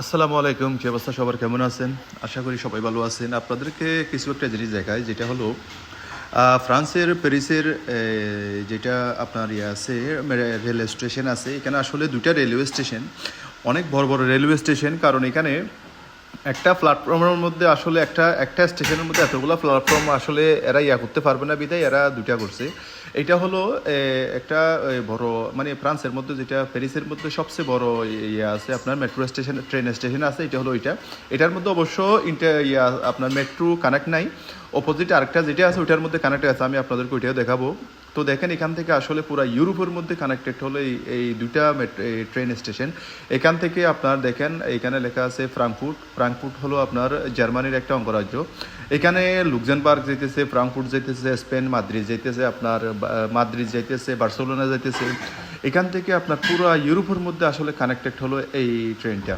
আসসালামু আলাইকুম, কি অবস্থা? সবার কেমন আছেন? আশা করি সবাই ভালো আছেন। আপনাদেরকে কিছু একটা জিনিস দেখায় যেটা হলো ফ্রান্সের প্যারিসের যেটা আপনার ইয়ে আছে রেলওয়ে স্টেশন আছে, এখানে আসলে দুইটা রেলওয়ে স্টেশন, অনেক বড় বড় রেলওয়ে স্টেশন, কারণ এখানে একটা প্ল্যাটফর্মের মধ্যে আসলে একটা একটা স্টেশনের মধ্যে এতগুলো প্ল্যাটফর্ম আসলে এরা ইয়া করতে পারবে না বিদায় এরা দুইটা করছে। এটা হলো একটা বড় মানে ফ্রান্সের মধ্যে যেটা, প্যারিসের মধ্যে সবচেয়ে বড় ইয়ে আছে, আপনার মেট্রো স্টেশন ট্রেন স্টেশন আছে, এটা হলো ওইটা। এটার মধ্যে অবশ্য ইন্টার ইয়া, আপনার মেট্রো কানেক্ট নাই। অপোজিট আরেকটা যেটা আছে, ওইটার মধ্যে কানেক্ট আছে, আমি আপনাদেরকে ওইটাও দেখাবো। তো দেখেন এখান থেকে আসলে পুরো ইউরোপের মধ্যে কানেক্টেড হলো এই এই দুইটা ট্রেন স্টেশন এখান থেকে আপনার দেখেন, এখানে লেখা আছে ফ্রাঙ্কফুট ফ্রাঙ্কফুট হলো আপনার জার্মানির একটা অঙ্গরাজ্য। এখানে লুক্সেমবার্গ যেতেছে ফ্রাঙ্কফুট যেতেছে স্পেন মাদ্রিদ যেতেছে আপনার মাদ্রিদ যাইতেছে বার্সেলোনা যাইতেছে। এখান থেকে আপনার পুরো ইউরোপের মধ্যে আসলে কানেক্টেড হলো এই ট্রেনটা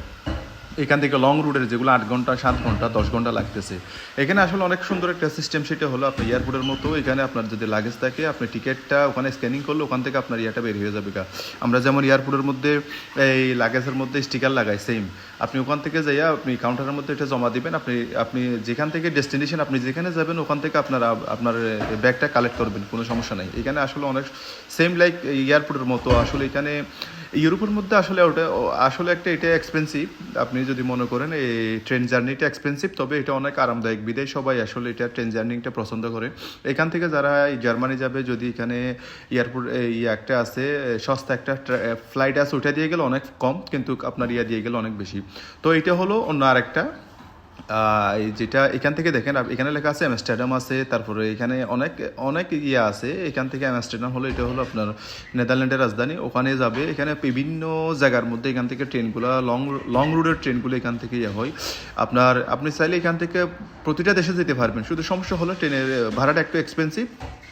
এখান থেকে লং রুটের যেগুলো আট ঘণ্টা, সাত ঘণ্টা, দশ ঘণ্টা লাগতেছে। এখানে আসলে অনেক সুন্দর একটা সিস্টেম সেটা হলো আপনার এয়ারপোর্টের মতো। এখানে আপনার যদি লাগেজ থাকে, আপনি টিকিটটা ওখানে স্ক্যানিং করলে ওখান থেকে আপনার ইয়াটা বের হয়ে যাবে গা। আমরা যেমন এয়ারপোর্টের মধ্যে, এই লাগেজের মধ্যে স্টিকার লাগাই সেম আপনি ওখান থেকে যাইয়া আপনি কাউন্টারের মধ্যে এটা জমা দিবেন, আপনি আপনি যেখান থেকে ডেস্টিনেশন আপনি যেখানে যাবেন, ওখান থেকে আপনার আপনার ব্যাগটা কালেক্ট করবেন, কোনো সমস্যা নাই। এখানে আসলে অনেক সেম লাইক এয়ারপোর্টের মতো। আসলে এখানে, ইউরোপের মধ্যে আসলে ওটা, আসলে একটা এটা এক্সপেন্সিভ আপনি যদি মনে করেন এই ট্রেন জার্নিটা এক্সপেন্সিভ তবে এটা অনেক আরামদায়ক। বিদেশ সবাই আসলে এটা ট্রেন জার্নিটা পছন্দ করে। এখান থেকে যারা জার্মানি যাবে, যদি এখানে এয়ারপোর্ট এই একটা আছে সস্তা একটা ফ্লাইট আছে ওটা দিয়ে গেলে অনেক কম, কিন্তু আপনার ইয়া দিয়ে গেলে অনেক বেশি। তো এটা হলো অন্য আরেকটা। যেটা এখান থেকে দেখেন এখানে লেখা আছে অ্যামস্টারডাম আছে, তারপরে এখানে অনেক অনেক ইয়ে আছে। এখান থেকে অ্যামস্টারডাম হলো, এটা হলো আপনার নেদারল্যান্ডের রাজধানী। ওখানে যাবে, এখানে বিভিন্ন জায়গার মধ্যে এখান থেকে ট্রেনগুলো লং লং রুটের ট্রেনগুলো এখান থেকে ইয়ে হয়। আপনার, আপনি চাইলে এখান থেকে প্রতিটা দেশে যেতে পারবেন। শুধু সমস্যা হলো ট্রেনের ভাড়াটা একটু এক্সপেন্সিভ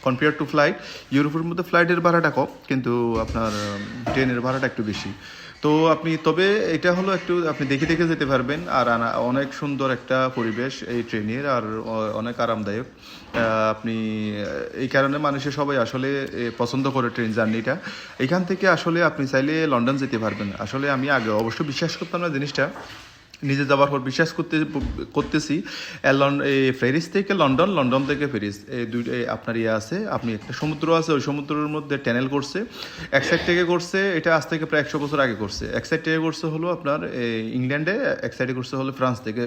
কম্পেয়ার টু ফ্লাইট ইউরোপের মধ্যে ফ্লাইটের ভাড়াটা কম, কিন্তু আপনার ট্রেনের ভাড়াটা একটু বেশি। তো আপনি, তবে এটা হলো একটু, আপনি দেখে দেখে যেতে পারবেন, আর অনেক সুন্দর একটা পরিবেশ এই ট্রেনের, আর অনেক আরামদায়ক। আপনি, এই কারণে মানুষের সবাই আসলে পছন্দ করে ট্রেন জার্নিটা। এখান থেকে আসলে আপনি চাইলে লন্ডন যেতে পারবেন। আসলে আমি আগে অবশ্য বিশ্বাস করতাম না জিনিসটা। নিজে যাওয়ার পর বিশ্বাস করতে, করতেছি প্যারিস থেকে লন্ডন লন্ডন থেকে প্যারিস এই দুই আপনার ইয়ে আছে, আপনি একটা সমুদ্র আছে, ওই সমুদ্রের মধ্যে ট্যানেল করছে। এক সাইড থেকে করছে, এটা আজ থেকে প্রায় একশো বছর আগে করছে। এক সাইড থেকে করছে হলো আপনার ইংল্যান্ডে, এক সাইডে করছে হলো ফ্রান্স থেকে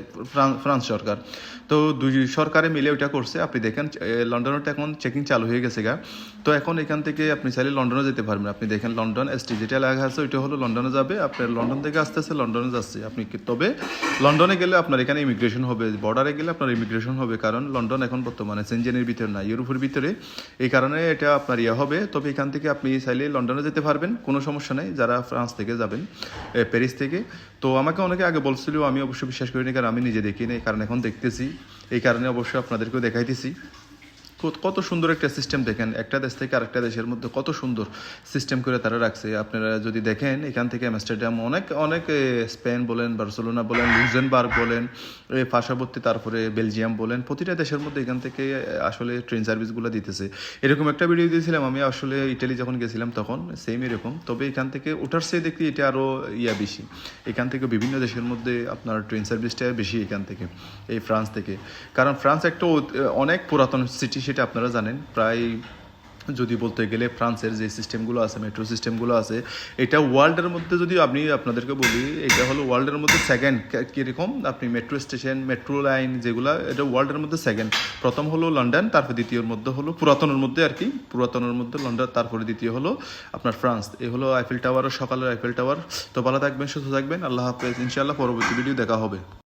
ফ্রান্স সরকার। তো দুই সরকারে মিলে ওইটা করছে। আপনি দেখেন লন্ডনেরটা এখন চেকিং চালু হয়ে গেছে গা। তো এখন এখান থেকে আপনি চাইলে লন্ডনে যেতে পারবেন। আপনি দেখেন, লন্ডন, এস টি যেটা লেখা আছে, ওইটা হলো লন্ডনে যাবে। আপনার লন্ডন থেকে আসতে আসতে লন্ডনে যাচ্ছে। আপনি তবে লন্ডনে গেলে আপনার এখানে ইমিগ্রেশন হবে বর্ডারে গেলে আপনার ইমিগ্রেশন হবে, কারণ লন্ডন এখন বর্তমানে সেনজেনের ভিতরে না ইউরোপের ভিতরে। এই কারণে এটা আপনার ইয়ে হবে, তবে এখান থেকে আপনি চাইলে লন্ডনে যেতে পারবেন, কোনো সমস্যা নেই, যারা ফ্রান্স থেকে যাবেন প্যারিস থেকে। তো আমাকে অনেকে আগে বলছিল, আমি অবশ্যই বিশ্বাস করিনি, কারণ আমি নিজে দেখিনি কারণ এখন দেখতেছি। এই কারণে অবশ্যই আপনাদেরকেও দেখাইতেছি। কত- সুন্দর একটা সিস্টেম দেখেন একটা দেশ থেকে আরেকটা দেশের মধ্যে কত সুন্দর সিস্টেম করে তারা রাখছে। আপনারা যদি দেখেন এখান থেকে অ্যামস্টারডাম অনেক অনেক স্পেন বলেন বার্সেলোনা বলেন লুজেনবার্গ বলেন এ, পার্শ্ববর্তী তারপরে বেলজিয়াম বলেন প্রতিটা দেশের মধ্যে এখান থেকে আসলে ট্রেন সার্ভিসগুলো দিতেছে। এরকম একটা ভিডিও দিয়েছিলাম আমি আসলে ইটালি যখন গেছিলাম তখন সেম এরকম। তবে এখান থেকে ওঠার চেয়ে দেখি এটা আরও ইয়া বেশি। এখান থেকে বিভিন্ন দেশের মধ্যে আপনার ট্রেন সার্ভিসটা বেশি এখান থেকে এই ফ্রান্স থেকে। কারণ ফ্রান্স একটা অনেক পুরাতন সিটি সেটা আপনারা জানেন। প্রায় যদি বলতে গেলে ফ্রান্সের যে সিস্টেমগুলো আছে, মেট্রো সিস্টেমগুলো আছে, এটা ওয়ার্ল্ডের মধ্যে যদি আপনি আপনাদেরকে বলি, এটা হলো ওয়ার্ল্ডের মধ্যে সেকেন্ড কীরকম? আপনি মেট্রো স্টেশন, মেট্রো লাইন যেগুলো, এটা ওয়ার্ল্ডের মধ্যে সেকেন্ড প্রথম হলো লন্ডন, তারপর দ্বিতীয়র মধ্যে হলো পুরাতনের মধ্যে আর কি। পুরাতনের মধ্যে লন্ডন, তারপরে দ্বিতীয় হলো আপনার ফ্রান্স। এ হলো আইফেল টাওয়ার সকালের আইফেল টাওয়ার তো ভালো থাকবেন, সুস্থ থাকবেন। আল্লাহ হাফেজ। ইনশাআল্লাহ পরবর্তী ভিডিও দেখা হবে।